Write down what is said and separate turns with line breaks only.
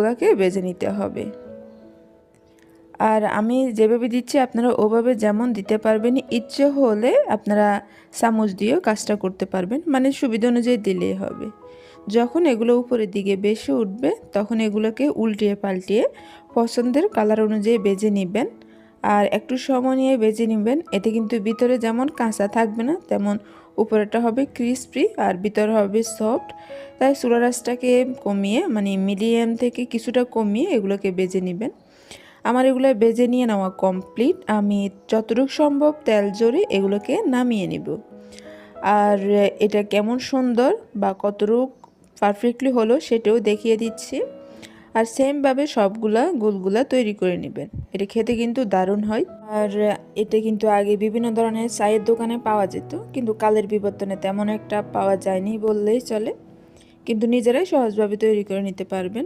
গুলাকে বেজে নিতে হবে। আর আমি যেভাবে দিচ্ছি, আপনারা ওভাবে যেমন দিতে পারবেন, ইচ্ছে হলে আপনারা চামচ দিয়েও কাজটা করতে পারবেন। মানে সুবিধা অনুযায়ী দিলেই হবে। যখন এগুলো উপরের দিকে বেশি উঠবে, তখন এগুলোকে উল্টিয়ে পাল্টিয়ে পছন্দের কালার অনুযায়ী বেজে নেবেন। আর একটু সময় নিয়ে বেজে নেবেন। এতে কিন্তু ভিতরে যেমন কাঁচা থাকবে না, তেমন উপরেটা হবে ক্রিসপি আর ভিতরে হবে সফট তাই চুলা রাসটাকে কমিয়ে মানে মিডিয়াম থেকে কিছুটা কমিয়ে এগুলোকে বেজে নেবেন। আমার এগুলো বেজে নিয়ে নেওয়া কমপ্লিট আমি যতটুকু সম্ভব তেল জড়ে এগুলোকে নামিয়ে নিব। আর এটা কেমন সুন্দর বা কতটুক পারফেক্টলি হলো সেটাও দেখিয়ে দিচ্ছি। আর সেমভাবে সবগুলা গোলগুলা তৈরি করে নেবেন। এটা খেতে কিন্তু দারুণ হয়। আর এটা কিন্তু আগে বিভিন্ন ধরনের চায়ের দোকানে পাওয়া যেত, কিন্তু কালের বিবর্তনে তেমন একটা পাওয়া যায়নি বললেই চলে। কিন্তু নিজেরাই সহজভাবে তৈরি করে নিতে পারবেন।